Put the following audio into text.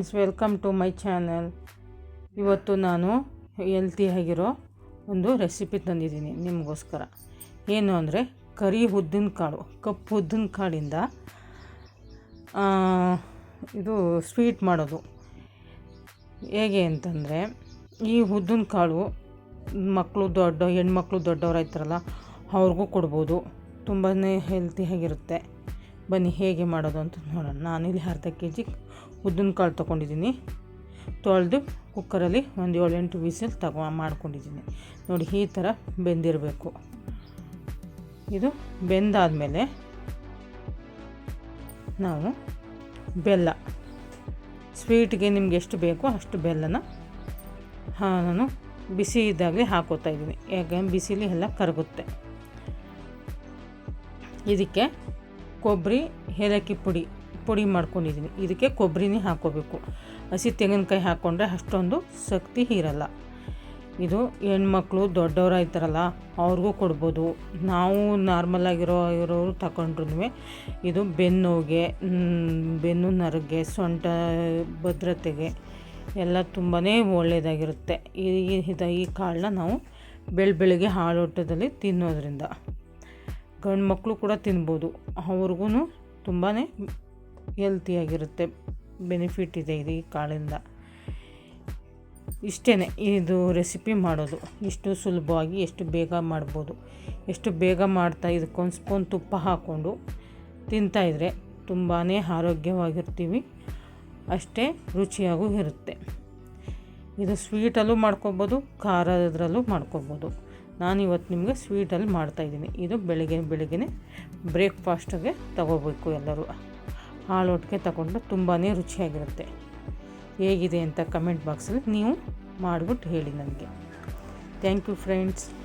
Friends, welcome to my channel. ಇವತ್ತು ನಾನು healthy ಆಗಿರೋ ಒಂದು ರೆಸಿಪಿ ತಂದಿದ್ದೀನಿ ನಿಮಗೋಸ್ಕರ. ಏನು ಅಂದರೆ ಕರಿ ಉದ್ದಿನ ಕಾಳು ಕಪ್ಪು ಉದ್ದಿನ ಕಾಳಿಂದ ಇದು ಸ್ವೀಟ್ ಮಾಡೋದು. ಹೇಗೆ ಅಂತಂದರೆ, ಈ ಉದ್ದಿನ ಕಾಳು ಮಕ್ಕಳು ದೊಡ್ಡ, ಹೆಣ್ಮಕ್ಳು ದೊಡ್ಡವರಾಯ್ತಾರಲ್ಲ ಅವ್ರಿಗೂ ಕೊಡ್ಬೋದು. ತುಂಬಾ ಹೆಲ್ತಿಯಾಗಿರುತ್ತೆ ಬನ್ನಿ, ಹೇಗೆ ಮಾಡೋದು ಅಂತ ನೋಡೋಣ. ನಾನಿಲ್ಲಿ ಅರ್ಧ ಕೆ ಜಿ ಉದ್ದಿನ ಕಾಳು ತೊಗೊಂಡಿದ್ದೀನಿ. ತೊಳೆದು ಕುಕ್ಕರಲ್ಲಿ ಒಂದು ಏಳೆಂಟು ವಿಸಿಲ್ ತಗೊ ಮಾಡ್ಕೊಂಡಿದ್ದೀನಿ. ನೋಡಿ, ಈ ಥರ ಬೆಂದಿರಬೇಕು. ಇದು ಬೆಂದಾದಮೇಲೆ ನಾವು ಬೆಲ್ಲ. ಸ್ವೀಟ್ಗೆ ನಿಮ್ಗೆ ಎಷ್ಟು ಬೇಕೋ ಅಷ್ಟು ಬೆಲ್ಲನ ನಾನು ಬಿಸಿ ಇದ್ದಾಗಲೇ ಹಾಕೋತಾ ಇದ್ದೀನಿ. ಯಾಕೆ ಬಿಸಿಲಿ ಎಲ್ಲ ಕರಗುತ್ತೆ. ಇದಕ್ಕೆ ಕೊಬ್ಬರಿ, ಏಲಕ್ಕಿ ಪುಡಿ ಪುಡಿ ಮಾಡ್ಕೊಂಡಿದ್ದೀನಿ ಇದಕ್ಕೆ ಕೊಬ್ಬರಿನೇ ಹಾಕ್ಕೋಬೇಕು ಹಸಿ ತೆಂಗಿನಕಾಯಿ ಹಾಕ್ಕೊಂಡ್ರೆ ಅಷ್ಟೊಂದು ಶಕ್ತಿ ಇರಲ್ಲ. ಇದು ಹೆಣ್ಮಕ್ಳು ದೊಡ್ಡವರಾಯ್ತಾರಲ್ಲ ಅವ್ರಿಗೂ ಕೊಡ್ಬೋದು. ನಾವು ನಾರ್ಮಲ್ ಆಗಿರೋ ಇರೋರು ತಗೊಂಡ್ರು ಇದು ಬೆನ್ನೋಗೆ ಬೆನ್ನು ನರಗೆ, ಸೊಂಟ, ಭದ್ರತೆಗೆ ಎಲ್ಲ ತುಂಬಾ ಒಳ್ಳೆಯದಾಗಿರುತ್ತೆ ಈ ಇದು ಈ ಕಾಳನ್ನ ನಾವು ಬೆಳ ಬೆಳಗ್ಗೆ ಹಾಳೋಟದಲ್ಲಿ ತಿನ್ನೋದ್ರಿಂದ. ಗಂಡು ಮಕ್ಕಳು ಕೂಡ ತಿನ್ಬೋದು. ಅವ್ರಿಗೂ ತುಂಬಾ ಹೆಲ್ತಿಯಾಗಿರುತ್ತೆ ಬೆನಿಫಿಟ್ ಇದೆ ಇದು ಈ ಕಾಳಿಂದ. ಇಷ್ಟೇ ಇದು ರೆಸಿಪಿ ಮಾಡೋದು. ಎಷ್ಟು ಸುಲಭವಾಗಿ, ಎಷ್ಟು ಬೇಗ ಮಾಡ್ಬೋದು. ಎಷ್ಟು ಬೇಗ ಮಾಡ್ತಾ ಇದಕ್ಕೊಂದು ಸ್ಪೂನ್ ತುಪ್ಪ ಹಾಕ್ಕೊಂಡು ತಿಂತಾಯಿದ್ರೆ ತುಂಬಾ ಆರೋಗ್ಯವಾಗಿರ್ತೀವಿ. ಅಷ್ಟೇ ರುಚಿಯಾಗೂ ಇರುತ್ತೆ. ಇದು ಸ್ವೀಟಲ್ಲೂ ಮಾಡ್ಕೊಬೋದು, ಖಾರದ್ರಲ್ಲೂ ಮಾಡ್ಕೊಬೋದು. ನಾನು ಇವತ್ತು ನಿಮಗೆ ಸ್ವೀಟಲ್ಲಿ ಮಾಡ್ತಾಯಿದ್ದೀನಿ ಇದು ಬೆಳಿಗ್ಗೆ ಬೆಳಿಗ್ಗೆ ಬ್ರೇಕ್ಫಾಸ್ಟಿಗೆ ತಗೋಬೇಕು ಎಲ್ಲರೂ. ಹಾಳೊಟ್ಟಿಗೆ ತಗೊಂಡು ತುಂಬಾ ರುಚಿಯಾಗಿರುತ್ತೆ. ಹೇಗಿದೆ ಅಂತ ಕಮೆಂಟ್ ಬಾಕ್ಸಲ್ಲಿ ನೀವು ಮಾಡಿಬಿಟ್ಟು ಹೇಳಿ ನನಗೆ. Thank you friends.